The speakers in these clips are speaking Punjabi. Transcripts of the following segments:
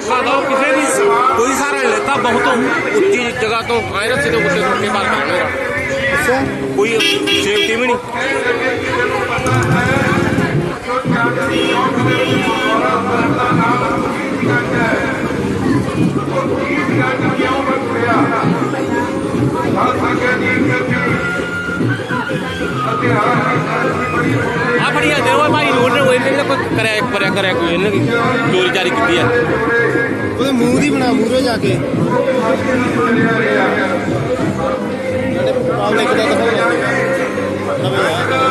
कितना दौर किसी भी कोई सारा लेता बहुत उच्ची जगह तो आए सीधे उसे के पास कोई सेफ्टी में नहीं ਇਹਨੇ ਇੱਕ ਤਾਂ ਕੋਈ ਕਰਿਆ ਕੋਈ ਇਹਨੇ ਵੀ ਚੋਰੀ ਚਾਰੀ ਕੀਤੀ ਆ। ਉਹਦੇ ਮੂੰਹ ਦੀ ਬਣਾ ਮੂਹਰੇ ਜਾ ਕੇ। ਜਿਹੜੇ ਪਬਲਿਕ ਦਾ ਦਿਖਾਉਂਦੇ ਨਵੇਂ ਆ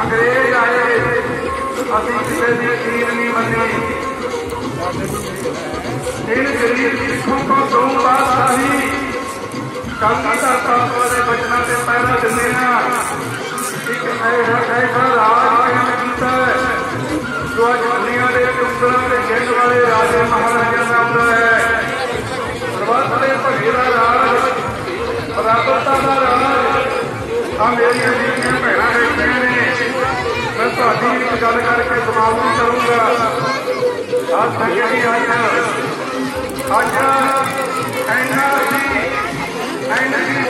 ਅੰਗਰੇਜ਼ ਆਏ। ਅਸੀਂ ਕਿਸੇ ਦੀ ਕੀਰ ਨਹੀਂ ਮੰਨੀ। ਇਹ ਗਰੀਬ ਸਿੱਖੋਂ ਕੋ ਦੋ ਬਾਦਸ਼ਾਹੀ ਕਾਂਗੀ ਦਾ ਕਾਪਾ ਦੇ ਬਚਨਾਂ ਤੇ ਪੈਰਾ ਦਿੰਦੇ ਆ ਇੱਕ ਐਸਾ ਐਸਾ ਰਾਜ ਕਾਇਮ ਕੀਤਾ ਜੋ ਅੱਜ ਦੁਨੀਆ ਦੇ ਟੁਕੜਾਂ ਤੇ ਜਿੰਦ ਵਾਲੇ ਰਾਜੇ ਮਹਾਰਾਜਾ ਦਾ ਹੁੰਦਾ ਹੈ। ਸਰਬੱਤ ਦੇ ਭਗੇ ਰਾਜ, ਬਰਾਬਰਤਾ ਦਾ ਰਾਜ ਆ ਮੇਰੀਆਂ Aja, energy, energy.